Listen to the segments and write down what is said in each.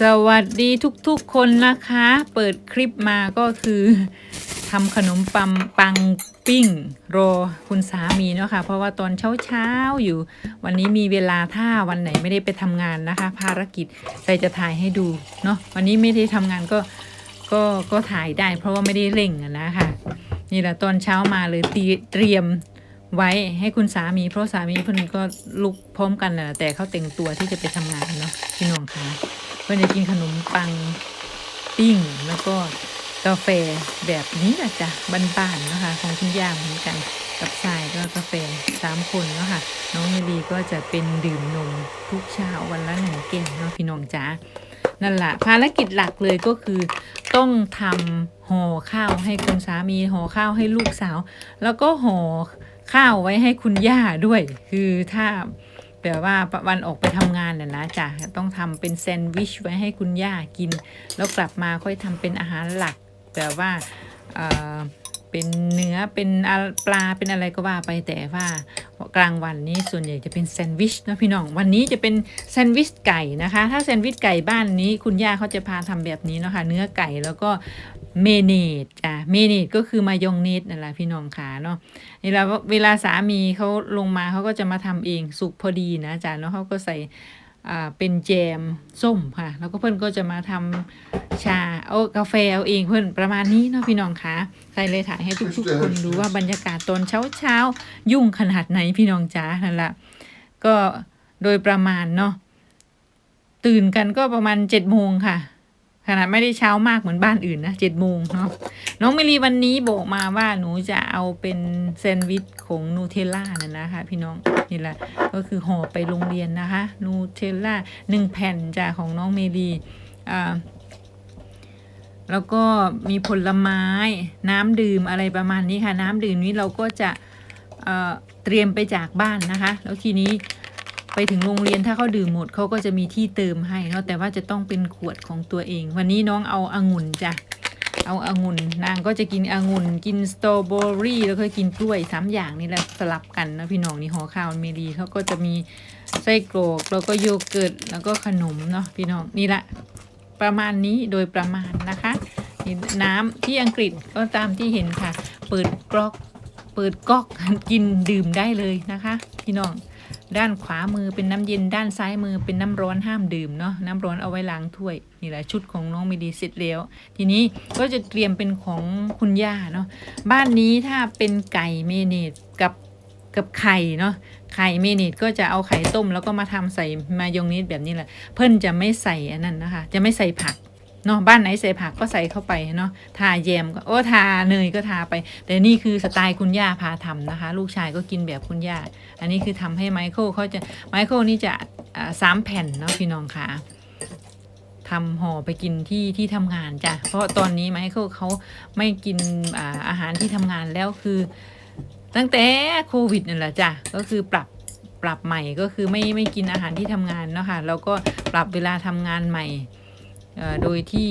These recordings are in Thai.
สวัสดีทุกๆคนนะคะ เปิดคลิปมาก็คือทำขนมปังปังปิ้งรอคุณสามีเนาะค่ะเพราะว่าตอนเช้าๆอยู่ วันนี้มีเวลาถ้าวันไหนไม่ได้ไปทำงานนะคะ ภารกิจใส่จะถ่ายให้ดูเนาะวันนี้ไม่ได้ทำงานก็ก็ก็ถ่ายได้ เพราะว่าไม่ได้เร่งนะคะนี่แหละตอนเช้ามาเลยเตรียมไว้ให้คุณสามี เพราะสามีเพิ่นก็ลุกพร้อมกันแหละแต่เขาแต่งตัวที่จะไปทำงานเนาะพี่น้องคะ เพื่อนจะกินขนมปังปิ้งแล้วก็กาแฟแบบนี้แหละจ้ะบ้านๆนะคะ ของคุณย่าเหมือนกัน กับทรายก็กาแฟสามคนเนาะค่ะ น้องเมลีก็จะเป็นดื่มนมทุกเช้าวันละหนึ่งแก้วเนาะพี่น้องจ๋านั่นแหละภารกิจหลักเลยก็คือต้องทำห่อข้าวให้คุณสามีห่อข้าวให้ลูกสาว แล้วก็ห่อข้าวไว้ให้คุณย่าด้วย คือถ้า แบบว่าวันออกไปทำงานน่ะนะจ้ะต้องทำเป็นแซนด์วิชไว้ให้คุณย่ากิน แล้วกลับมาค่อยทำเป็นอาหารหลักแบบว่าเอ่อเป็นเนื้อเป็นปลาเป็นอะไรก็ว่าไปแต่ว่ากลางวันนี้ส่วนใหญ่จะเป็นแซนด์วิชนะพี่น้องวันนี้จะเป็นแซนด์วิชไก่นะคะ ถ้าแซนด์วิชไก่บ้านนี้คุณย่าเขาจะพาทำแบบนี้เนาะค่ะเนื้อไก่แล้วก็ เมเนตจ้ะเมเนตก็คือมายองเนสนั่นแหละพี่น้องขาเนาะเวลาเวลาสามีเขาลงมาเขาก็จะมาทำเองสุกพอดีนะจารย์แล้วเขาก็ใส่อ่าเป็นแจมส้มค่ะ แล้วก็เพื่อนก็จะมาทำชาเอากาแฟเอาเองเพื่อนประมาณนี้เนาะพี่น้องคะใครเลยถ่ายให้ทุกๆคนดูว่าบรรยากาศตอนเช้าเช้ายุ่งขนาดไหนพี่น้องจ๋านั่นแหละก็โดยประมาณเนาะตื่นกันก็ประมาณเจ็ดโมงค่ะ ขนาดไม่ได้เช้ามากเหมือนบ้านอื่นนะเจ็ดโมงเนาะน้องเมลีวันนี้บอกมาว่าหนูจะเอาเป็นแซนด์วิชของนูเทลล่าน่ะนะคะ พี่น้องนี่แหละก็คือห่อไปโรงเรียนนะคะนูเทลล่าหนึ่งแผ่นจากของน้องเมลีอ่าแล้วก็มีผลไม้น้ำดื่มอะไรประมาณนี้ค่ะ น้ำดื่มนี้เราก็จะเเตรียมไปจากบ้านนะคะ แล้วทีนี้ ไปถึงโรงเรียนถ้าเขาดื่มหมดเขาก็จะมีที่เติมให้เนาะแต่ว่าจะต้องเป็นขวดของตัวเอง วันนี้น้องเอาองุ่นจ้ะเอาองุ่นนางก็จะกินองุ่นกินสตรอเบอรี่แล้วก็กินกล้วยสามอย่างนี่แหละสลับกันนะพี่น้องนี่ห่อข้าวเมรีเขาก็จะมีไส้กรอกแล้วก็โยเกิร์ตแล้วก็ขนมเนาะพี่น้องนี่แหละประมาณนี้โดยประมาณนะคะนี่น้ำที่อังกฤษก็ตามที่เห็นค่ะ เปิดกรอกเปิดก๊อกกินดื่มได้เลยนะคะ พี่น้อง ด้านขวามือเป็นน้ำเย็นด้านซ้ายมือเป็นน้ำร้อนห้ามดื่มเนาะน้ำร้อนเอาไว้ล้างถ้วยนี่แหละชุดของน้องมีดีเสร็จแล้วทีนี้ก็จะเตรียมเป็นของคุณย่าเนาะบ้านนี้ถ้าเป็นไก่เมเนตกับกับไข่เนาะไข่เมเนตก็จะเอาไข่ต้มแล้วก็มาทำใส่มายองเนสแบบนี้แหละ เพิ่นจะไม่ใส่อันนั้นนะคะ จะไม่ใส่ผัก เนาะบ้านไหนใส่ผักก็ใส่เข้าไปเนาะทาแยมก็โอ้ทาเนยก็ทาไป แต่นี่คือสไตล์คุณย่าพาทำนะคะ ลูกชายก็กินแบบคุณย่า อันนี้คือทำให้ไมเคิลเขาจะไมเคิลนี่จะสามแผ่นเนาะพี่น้องค่ะทำห่อไปกินที่ที่ทำงานจ้ะ เพราะตอนนี้ไมเคิลเขาไม่กินอาอาหารที่ทำงานแล้วคือ ตั้งแต่โควิดนั่นแหละจ้ะ ก็คือปรับปรับใหม่ก็คือไม่ไม่กินอาหารที่ทำงานเนาะค่ะแล้วก็ปรับเวลาทำงานใหม่ โดยที่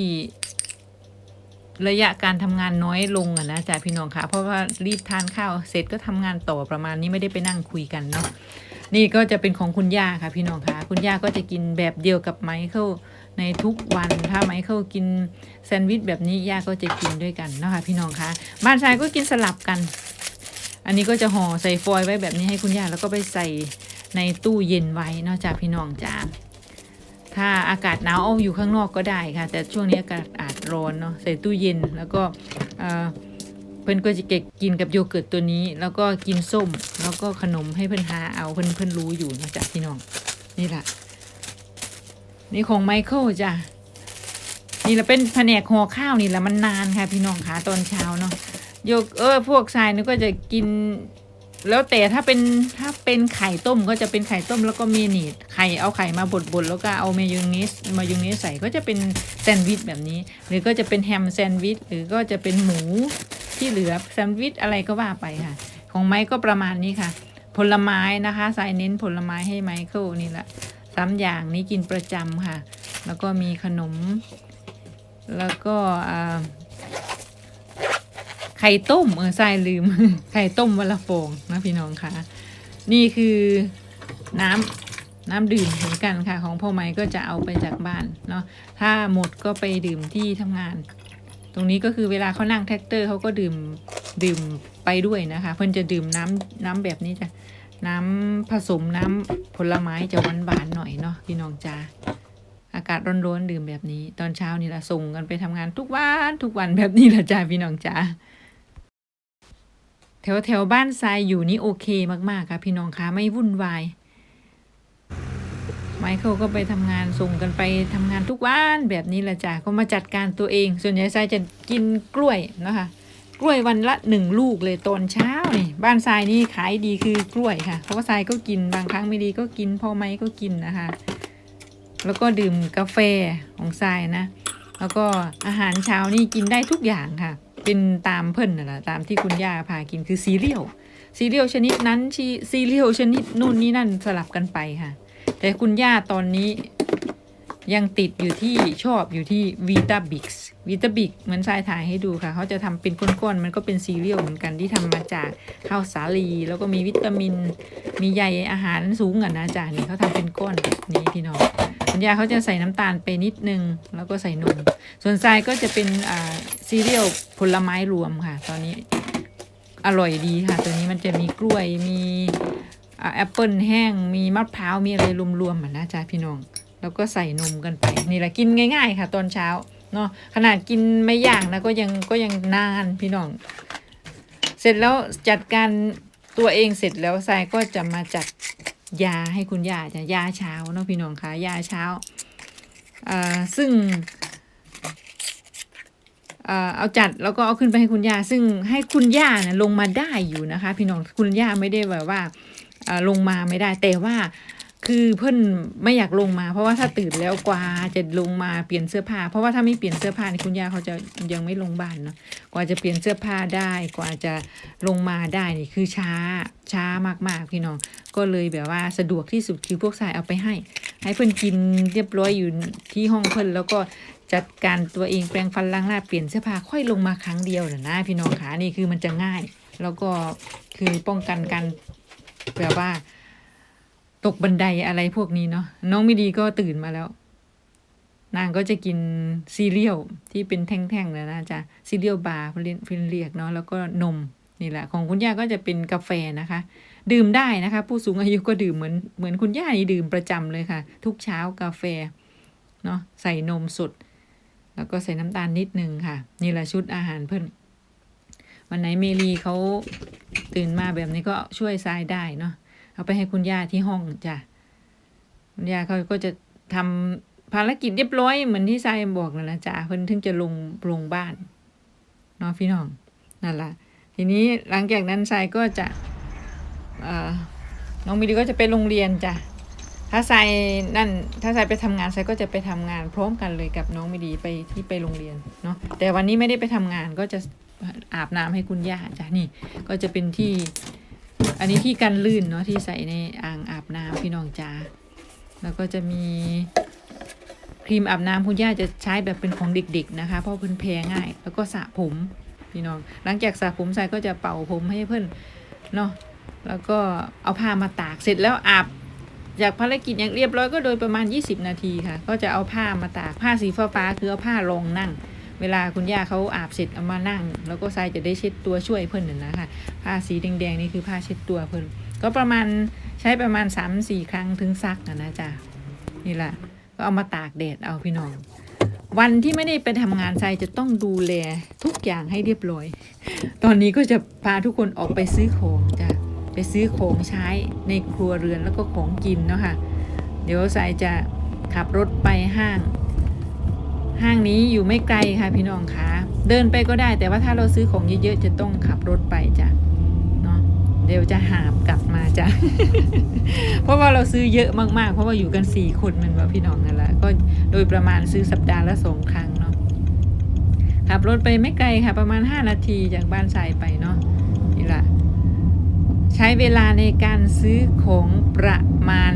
ระยะการทำงานน้อยลงอะนะจ๊ะพี่น้องคะเพราะว่ารีบทานข้าวเสร็จก็ทำงานต่อประมาณนี้ไม่ได้ไปนั่งคุยกันเนาะนี่ก็จะเป็นของคุณย่าค่ะพี่น้องคะคุณย่าก็จะกินแบบเดียวกับไมเคิลในทุกวันถ้าไมเคิลกินแซนด์วิชแบบนี้ย่าก็จะกินด้วยกันเนาะค่ะพี่น้องคะบ้านชายก็กินสลับกัน อันนี้ก็จะห่อใส่ฟอยล์ไว้แบบนี้ให้คุณย่าแล้วก็ไปใส่ในตู้เย็นไว้เนาะจ้ะพี่น้องจ้า ถ้าอากาศหนาวเอาอยู่ข้างนอกก็ได้ค่ะ แต่ช่วงนี้อากาศอาจร้อนเนาะใส่ตู้เย็นแล้วก็เพื่อนก็จะเก็บกินกับโยเกิร์ตตัวนี้ แล้วก็กินส้ม แล้วก็ขนมให้เพื่อนหาเอาเพื่อนเพื่อนรู้อยู่นะจ๊ะพี่น้อง นี่แหละนี่ของไมเคิลจ้ะนี่แหละเป็นแผนกห่อข้าวนี่แหละมันนานค่ะ พี่น้องคะตอนเช้าเนาะโยกเออพวกทรายนี่ก็จะกิน แล้วแต่ถ้าเป็นถ้าเป็นไข่ต้มก็จะเป็นไข่ต้มแล้วก็เมนีดไข่เอาไข่มาบดๆแล้วก็เอาเมยองเนสมายองเนสใส่ก็จะเป็นแซนด์วิชแบบนี้ หรือก็จะเป็นแฮมแซนด์วิชหรือก็จะเป็นหมูที่เหลือแซนด์วิชอะไรก็ว่าไปค่ะ ของไม้ก็ประมาณนี้ค่ะ ผลไม้นะคะใส่เน้นผลไม้ให้ไมเคิลนี่แหละสามอย่างนี้กินประจำค่ะ แล้วก็มีขนม แล้วก็อ่า ข่ต้มเออใส่ลืม ไข่ต้มวันละฟองนะพี่น้องคะนี่คือน้น้ำดื่มเหมือนกันค่ะ ของพ่อไม้ก็จะเอาไปจากบ้านเนาะถ้าหมดก็ไปดื่มที่ทำงาน ตรงนี้ก็คือเวลาเขานั่งแท็กเตอร์เขาก็ดื่มดื่มไปด้วยนะคะ เพิ่อนจะดื่มน้ำน้ำแบบนี้จ้ะน้ำผสมน้ำผลไม้จะหวานหวานหน่อยเนาะพี่น้องจ้าอากาศร้อนๆดื่มแบบนี้ ตอนเช้านี่ละส่งกันไปทำงานทุกวันทุกวันแบบนี้ละจ้าพี่น้องจ้า แถวแถวบ้านทรายอยู่นี่โอเคมากๆค่ะพี่น้องคะไม่วุ่นวายไมเคิลก็ไปทำงานส่งกันไปทำงานทุกวันแบบนี้แหละจ้ะก็มาจัดการตัวเอง ส่วนใหญ่ทรายจะกินกล้วยนะคะกล้วยวันละหนึ่งลูกเลยตอนเช้านี่บ้านทรายนี่ขายดีคือกล้วยค่ะ เพราะว่าทรายก็กินบางครั้งไม่ดีก็กินพ่อไม้ก็กินนะคะ แล้วก็ดื่มกาแฟของทรายนะ แล้วก็อาหารเช้านี่กินได้ทุกอย่างค่ะ เป็นตามเพิ่นน่ะนะตามที่คุณย่าพากินคือซีเรียลซีเรียลชนิดนั้นชีซีเรียลชนิดนู่นนี่นั่นสลับกันไปค่ะ แต่คุณย่าตอนนี้ยังติดอยู่ที่ชอบอยู่ที่วีตาบิกส์วีตาบิกเหมือนทรายถ่ายให้ดูค่ะ เขาจะทำเป็นก้อนๆ มันก็เป็นซีเรียลเหมือนกันที่ทำมาจากข้าวสาลี แล้วก็มีวิตามิน มีใยอาหารสูงอะนะจ๊ะนี่เขาทำเป็นก้อนแบบนี้พี่น้อง คุณย่าเขาจะใส่น้ำตาลไปนิดนึง แล้วก็ใส่นม ส่วนทรายก็จะเป็นอ่าซีเรียลผลไม้รวมค่ะ ตอนนี้อร่อยดีค่ะ ตัวนี้มันจะมีกล้วยมีอ่าแอปเปิลแห้งมีมะพร้าวมีอะไรรวมๆอะนะจ๊ะพี่น้อง แล้วก็ใส่นมกันไปนี่แหละกินง่าย ๆ ค่ะ ตอนเช้าเนาะขนาดกินไม่ย่างนะก็ยังก็ยังนานพี่น้อง เสร็จแล้วจัดการตัวเองเสร็จแล้วทรายก็จะมาจัด ยาให้คุณย่าจะยาเช้าเนาะพี่น้องคะยาเช้าอ่าซึ่งอ่าเอาจัดแล้วก็เอาขึ้นไปให้คุณย่าซึ่งให้คุณย่านะลงมาได้อยู่นะคะ พี่น้องคุณย่าไม่ได้แบบว่าอ่าลงมาไม่ได้แต่ว่า คือเพื่อนไม่อยากลงมา เพราะว่าถ้าตื่นแล้วกว่าจะลงมาเปลี่ยนเสื้อผ้า เพราะว่าถ้าไม่เปลี่ยนเสื้อผ้านี่คุณย่าเขาจะยังไม่ลงบ้านเนาะกว่าจะเปลี่ยนเสื้อผ้าได้กว่าจะลงมาได้นี่คือช้าช้ามากๆพี่น้องก็เลยแบบว่าสะดวกที่สุดคือพวกสายเอาไปให้ ให้เพื่อนกินเรียบร้อยอยู่ที่ห้องเพื่อนแล้วก็จัดการตัวเองแปรงฟันล้างหน้าเปลี่ยนเสื้อผ้าค่อยลงมาครั้งเดียวนะนะพี่น้องขานี่คือมันจะง่าย แล้วก็คือป้องกันการแบบว่า ตกบันไดอะไรพวกนี้เนาะน้องไม่ดีก็ตื่นมาแล้ว นางก็จะกินซีเรียลที่เป็นแท่งๆเลยนะจ๊ะซีเรียลบาร์ฟินเรียกเนาะแล้วก็นมนี่แหละ ของคุณย่าก็จะเป็นกาแฟนะคะ ดื่มได้นะคะ ผู้สูงอายุก็ดื่มเหมือนเหมือนคุณย่านี่ดื่มประจำเลยค่ะ ทุกเช้ากาแฟเนาะใส่นมสดแล้วก็ใส่น้ำตาลนิดนึงค่ะ นี่แหละชุดอาหารเพิ่นวันไหนเมลีเขาตื่นมาแบบนี้ก็ช่วยทรายได้เนาะ เอาไปให้คุณย่าที่ห้องจ้ะคุณย่าเขาก็จะทำภารกิจเรียบร้อยเหมือนที่ทรายบอกนั่นแหละจ้ะเพิ่นถึงจะลงลงบ้านเนาะพี่น้องนั่นแหละทีนี้หลังจากนั้นทรายก็จะเอ่อน้องมิลลีก็จะไปโรงเรียนจ้ะถ้าทรายนั่น ถ้าทรายไปทำงานทรายก็จะไปทำงานพร้อมกันเลยกับน้องมิลลีไปที่ไปโรงเรียนเนาะแต่วันนี้ไม่ได้ไปทำงานก็จะอาบน้ำให้คุณย่าจ้ะนี่ก็จะเป็นที่ อันนี้ที่กันลื่นเนาะที่ใส่ในอ่างอาบน้ำพี่น้องจ้าแล้วก็จะมีครีมอาบน้ำคุณย่าจะใช้แบบเป็นของเด็กๆนะคะ เพราะเพิ่นแพ้ง่าย แล้วก็สระผมพี่น้อง หลังจากสระผมใส่ก็จะเป่าผมให้เพิ่นเนาะแล้วก็เอาผ้ามาตากเสร็จแล้วอาบจากภารกิจอย่างเรียบร้อยก็โดยประมาณ 20 นาทีค่ะ ก็จะเอาผ้ามาตากผ้าสีฟ้าๆคือเอาผ้ารองนั่ง เวลาคุณย่าเขาอาบเสร็จเอามานั่ง แล้วก็ทรายจะได้เช็ดตัวช่วยเพิ่นน่ะนะคะผ้าสีแดงๆนี่คือผ้าเช็ดตัวเพิ่นก็ประมาณใช้ประมาณสามสี่ครั้งถึงซักนะนะจ๊ะนี่แหละก็เอามาตากแดดเอาพี่น้อง วันที่ไม่ได้ไปทำงานทรายจะต้องดูแลทุกอย่างให้เรียบร้อย ตอนนี้ก็จะพาทุกคนออกไปซื้อของจ้ะไปซื้อของใช้ในครัวเรือนแล้วก็ของกินเนาะค่ะเดี๋ยวทรายจะขับรถไปห้าง ห้างนี้อยู่ไม่ไกลค่ะพี่น้องคะเดินไปก็ได้แต่ว่าถ้าเราซื้อของเยอะๆจะต้องขับรถไปจ้ะเนาะเดี๋ยวจะหาบกลับมาจ้ะเพราะว่าเราซื้อเยอะมากๆ เพราะว่าอยู่กันสี่คนมันว่าพี่น้องนั่นแหละก็โดยประมาณซื้อสัปดาห์ละสองครั้งเนาะขับรถไปไม่ไกลค่ะ ประมาณ 5 นาทีจากบ้านทรายไปเนาะนี่แหละใช้เวลาในการซื้อของประมาณ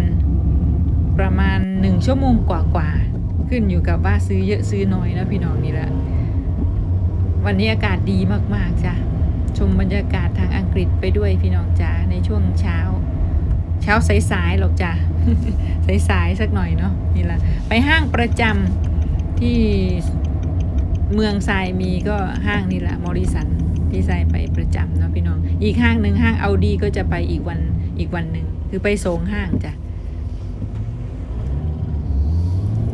ประมาณหนึ่งชั่วโมงกว่าๆ ขึ้นอยู่กับว่าซื้อเยอะซื้อน้อยนะพี่น้องนี่แหละ วันนี้อากาศดีมากๆจ้ะชมบรรยากาศทางอังกฤษไปด้วยพี่น้องจ้าในช่วงเช้า เช้าสายๆหรอกจ้ะสายๆสักหน่อยเนาะนี่แหละไปห้างประจำที่เมืองทรายมีก็ห้างนี่แหละมอริสันที่ทรายไปประจำเนาะพี่น้อง อีกห้างหนึ่งห้างเอาดีก็จะไปอีกวันอีกวันหนึ่งคือไปโซงห้างจ้ะ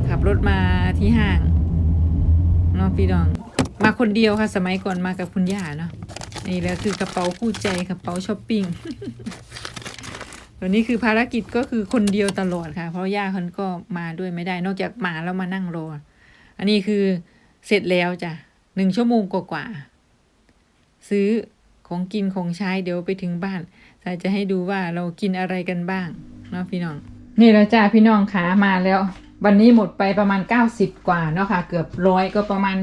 ขับ รถมาที่ห้างเนาะพี่น้อง มาคนเดียวค่ะ สมัยก่อนมากับคุณย่าเนาะนี่แหละคือกระเป๋าคู่ใจกระเป๋าช้อปปิ้งตัวนี้คือภารกิจก็คือคนเดียวตลอดค่ะ เพราะย่าเขาก็มาด้วยไม่ได้ นอกจากมาแล้วมานั่งรอ อันนี้คือเสร็จแล้วจ้ะหนึ่งชั่วโมงกว่าๆซื้อของกินของใช้เดี๋ยวไปถึงบ้านสายจะให้ดูว่าเรากินอะไรกันบ้างเนาะพี่น้อง นี่แล้วจ้าพี่น้องขามาแล้ว วันนี้หมดไปประมาณ 90 กว่าเนาะค่ะเกือบร้อยก็ประมาณ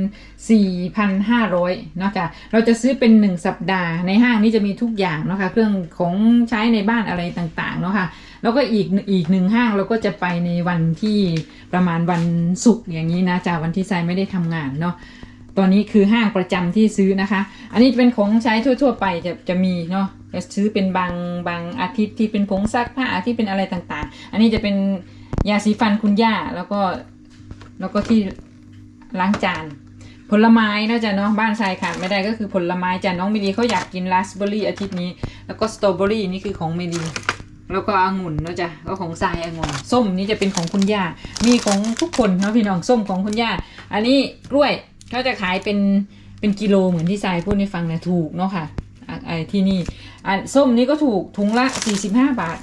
4,500เนาะจ้ะเราจะซื้อเป็น 1 สัปดาห์ในห้างนี้จะมีทุกอย่างเนาะค่ะเครื่องของใช้ในบ้านอะไรต่างๆเนาะค่ะแล้วก็อีกอีกหนึ่งห้างเราก็จะไปในวันที่ประมาณวันศุกร์อย่างนี้นะจ้ะวันที่ทรายไม่ได้ทำงานเนาะตอนนี้คือห้างประจำที่ซื้อนะคะ อันนี้เป็นของใช้ทั่ว ๆ ไปจะจะมีเนาะจะซื้อเป็นบางบางอาทิตย์ที่เป็นผงซักผ้าที่เป็นอะไรต่างๆ อันนี้จะเป็น ยาสีฟันคุณย่าแล้วก็แล้วก็ที่ล้างจาน ผลไม้นะจ๊ะเนาะบ้านทรายขาดไม่ได้ก็คือผลไม้จ้ะน้องเมลีเขาอยากกินราสเบอร์รี่อาทิตย์นี้ แล้วก็สตรอเบอรี่นี่คือของเมลีแล้วก็องุ่นเนาะจ้ะก็ของทรายองุ่นส้มนี่จะเป็นของคุณย่า มีของทุกคนเนาะพี่น้องส้มของคุณย่า อันนี้กล้วยเขาจะขายเป็นเป็นกิโลเหมือนที่ทรายพูดให้ฟังนะถูกเนาะค่ะอะไอ้ที่นี่อันส้มนี่ก็ถูกถุงละ 45 บาท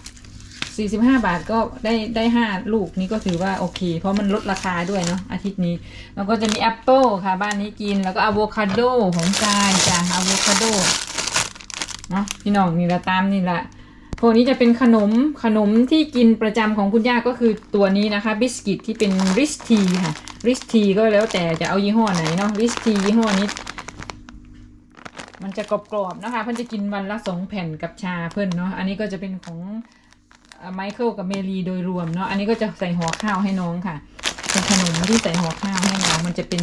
45 บาทก็ได้ได้ห้าลูกนี่ก็ถือว่าโอเค เพราะมันลดราคาด้วยเนาะอาทิตย์นี้แล้วก็จะมีแอปเปิลค่ะ บ้านนี้กินแล้วก็อะโวคาโดของทรายจ้ะอะโวคาโดเนาะพี่น้องนี่ละตามนี่ละพวกนี้จะเป็นขนมขนมที่กินประจำของคุณย่าก็คือตัวนี้นะคะบิสกิตที่เป็นริสทีค่ะริสทีก็แล้วแต่จะเอายี่ห้อไหนเนาะริสทียี่ห้อนี้มันจะกรอบๆนะคะเพื่อนจะกินวันละสองแผ่นกับชาเพื่อนเนาะอันนี้ก็จะเป็นของ ไมเคิลกับเมลีโดยรวมเนาะอันนี้ก็จะใส่ห่อข้าวให้น้องค่ะเป็นขนมที่ใส่ห่อข้าวให้น้องมันจะเป็น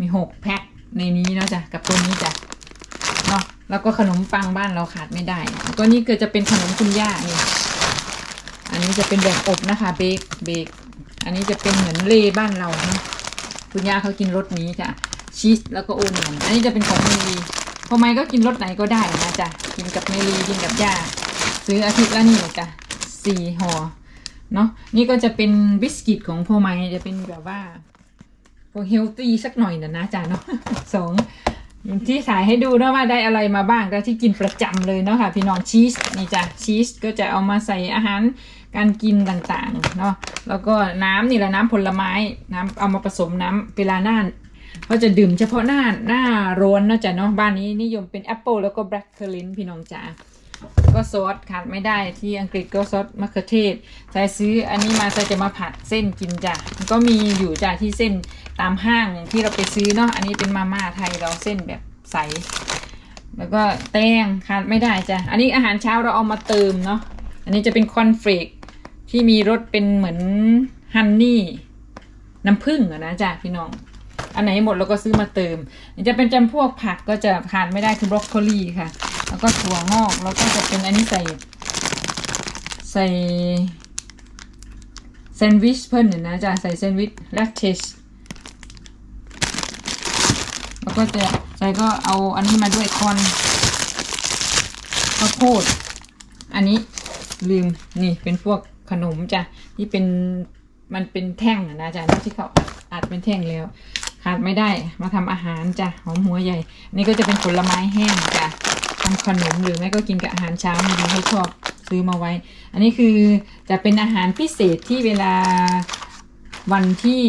มีหกแพ็คในนี้เนาะจ้ะกับตัวนี้จ้ะเนาะแล้วก็ขนมปังบ้านเราขาดไม่ได้ ตัวนี้ก็จะเป็นขนมคุณย่านี่อันนี้จะเป็นแบบอบนะคะเบกเบกอันนี้จะเป็นเหมือนเล่บ้านเราเนาะคุณย่าเขากินรสนี้จ้ะชีสแล้วก็โอเนียนอันนี้จะเป็นของเมลีพอไมก็กินรสไหนก็ได้นะจ๊ะกินกับเมลีกินกับย่าซื้ออาทิตย์ละนี่จ้ะ สี่ห่อเนาะนี่ก็จะเป็นบิสกิตของพ่อไม้จะเป็นแบบว่าพวกเฮลตี้สักหน่อยนะนะจ๊ะเนาะสองที่ถ่ายให้ดูเนาะว่าได้อะไรมาบ้างก็ที่กินประจำเลยเนาะค่ะพี่น้องชีสนี่จ้ะชีสก็จะเอามาใส่อาหารการกินต่างๆเนาะแล้วก็น้ำนี่แหละน้ำผลไม้น้ำเอามาผสมน้ำเวลาหน้าก็จะดื่มเฉพาะหน้าหน้าร้อนนะจ๊ะเนาะบ้านนี้นิยมเป็นแอปเปิลแล้วก็แบล็คเคอร์ลินพี่น้องจ๋า ก็ซอสขาดไม่ได้ที่อังกฤษก็ซอสมะเขือเทศใส่ซื้ออันนี้มาใส่จะมาผัดเส้นกินจ้ะมันก็มีอยู่จ้ะที่เส้นตามห้างที่เราไปซื้อเนาะอันนี้เป็นมาม่าไทยเราเส้นแบบใส แล้วก็แตงขาดไม่ได้จ้ะอันนี้อาหารเช้าเราเอามาเติมเนาะอันนี้จะเป็นคอนเฟลกที่มีรสเป็นเหมือนฮันนี่น้ำผึ้งอะนะจ้ะพี่น้อง อันไหนหมดเราก็ซื้อมาเติมจะเป็นจำพวกผักก็จะขาดไม่ได้คือบรอกโคลีค่ะ แล้วก็ถั่วงอกแล้วก็จะเป็นอันนี้ใส่ ใส่แซนด์วิชเพิ่นเนี่ยนะจ้ะใส่แซนด์วิชแลคเทสแล้วก็จะใจก็เอาอันนี้มาด้วยคอนข้าวโพดอันนี้ลืมนี่เป็นพวกขนมจ้ะที่เป็นมันเป็นแท่งอะนะจ๊ะที่เขาอัดเป็นแท่งแล้วขาดไม่ได้มาทำอาหารจ้ะหอมหัวใหญ่ นี่ก็จะเป็นผลไม้แห้งจ้ะ ทำขนมหรือไม่ก็กินกับอาหารเช้ามีดีให้ชอบซื้อมาไว้ อันนี้คือจะเป็นอาหารพิเศษที่เวลาวันที่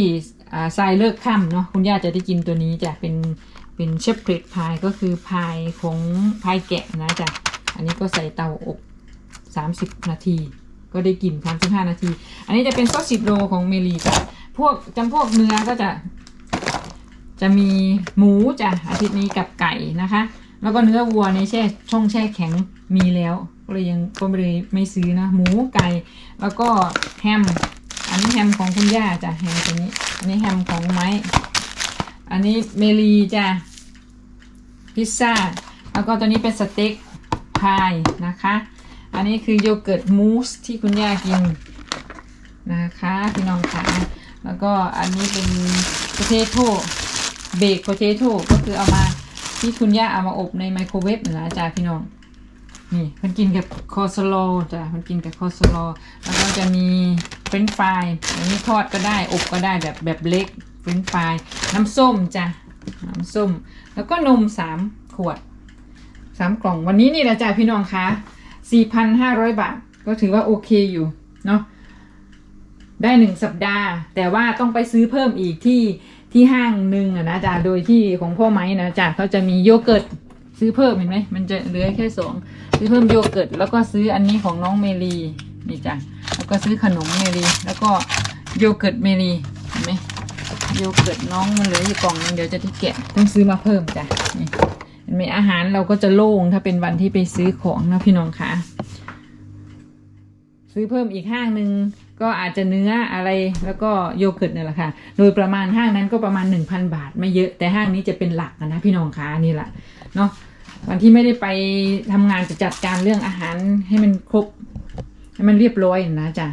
ทรายเลิกค่ำเนาะคุณย่าจะได้กินตัวนี้จะเป็นเป็นเชฟเกรดพายก็คือพายของพายแกะนะจ้ะอันนี้ก็ใส่เตาอบ 30 นาที ก็ได้กิน35 นาที อันนี้จะเป็นซอสสิบโลของเมลีจ้ะพวกจำพวกเนื้อก็จะจะมีหมูจ้ะอาทิตย์นี้กับไก่นะคะ แล้วก็เนื้อวัวในแช่ช่องแช่แข็งมีแล้วก็เลยยังก็เลยไม่ซื้อนะ หมูไก่ แล้วก็แฮม อันนี้แฮมของคุณย่าจ้ะแฮมตัวนี้ อันนี้แฮมของไม้ อันนี้เมลีจ้ะพิซซ่า แล้วก็ตัวนี้เป็นสเต็กพายนะคะ อันนี้คือโยเกิร์ตมูสที่คุณย่ากินนะคะพี่น้องค่ะแล้วก็อันนี้เป็นโพเทโต้เบกโพเทโต้ก็คือเอามา ที่คุณย่าเอามาอบในไมโครเวฟนะจ้าพี่น้องนี่มันกินกับคอสโลจ้ะมันกินกับคอสโลแล้วก็จะมีเฟรนฟรายอันนี้ทอดก็ได้อบก็ได้แบบแบบเล็กเฟรนฟรายน้ำส้มจ้ะน้ำส้ม แล้วก็นมสามขวดสามกล่องวันนี้นี่แหละจ้ะพี่น้องคะสี่พันห้าร้อยบาท ก็ถือว่าโอเคอยู่เนาะได้หนึ่งสัปดาห์ แต่ว่าต้องไปซื้อเพิ่มอีกที่ ที่ห้างหนึ่งอะนะจ๊ะโดยที่ของพ่อไม้นะจ๊ะเขาจะมีโยเกิร์ตซื้อเพิ่มเห็นไหมมันจะเหลือแค่สองซื้อเพิ่มโยเกิร์ตแล้วก็ซื้ออันนี้ของน้องเมลีนี่จ้ะแล้วก็ซื้อขนมเมลีแล้วก็โยเกิร์ตเมลีเห็นไหมโยเกิร์ตน้องมันเหลืออยู่กล่องนึงเดี๋ยวจะที่แกะต้องซื้อมาเพิ่มจ้ะนี่เห็นไหมอาหารเราก็จะโล่งถ้าเป็นวันที่ไปซื้อของนะพี่น้องคะซื้อเพิ่มอีกห้างหนึ่ง ก็อาจจะเนื้ออะไรแล้วก็โยเกิร์ตเนี่ยแหละค่ะ โดยประมาณห้างนั้นก็ประมาณ 1,000 บาทไม่เยอะ แต่ห้างนี้จะเป็นหลักนะพี่น้องคะนี่แหละเนาะวันที่ไม่ได้ไปทำงานจะจัดการเรื่องอาหารให้มันครบ ให้มันเรียบร้อยนะจ๊ะ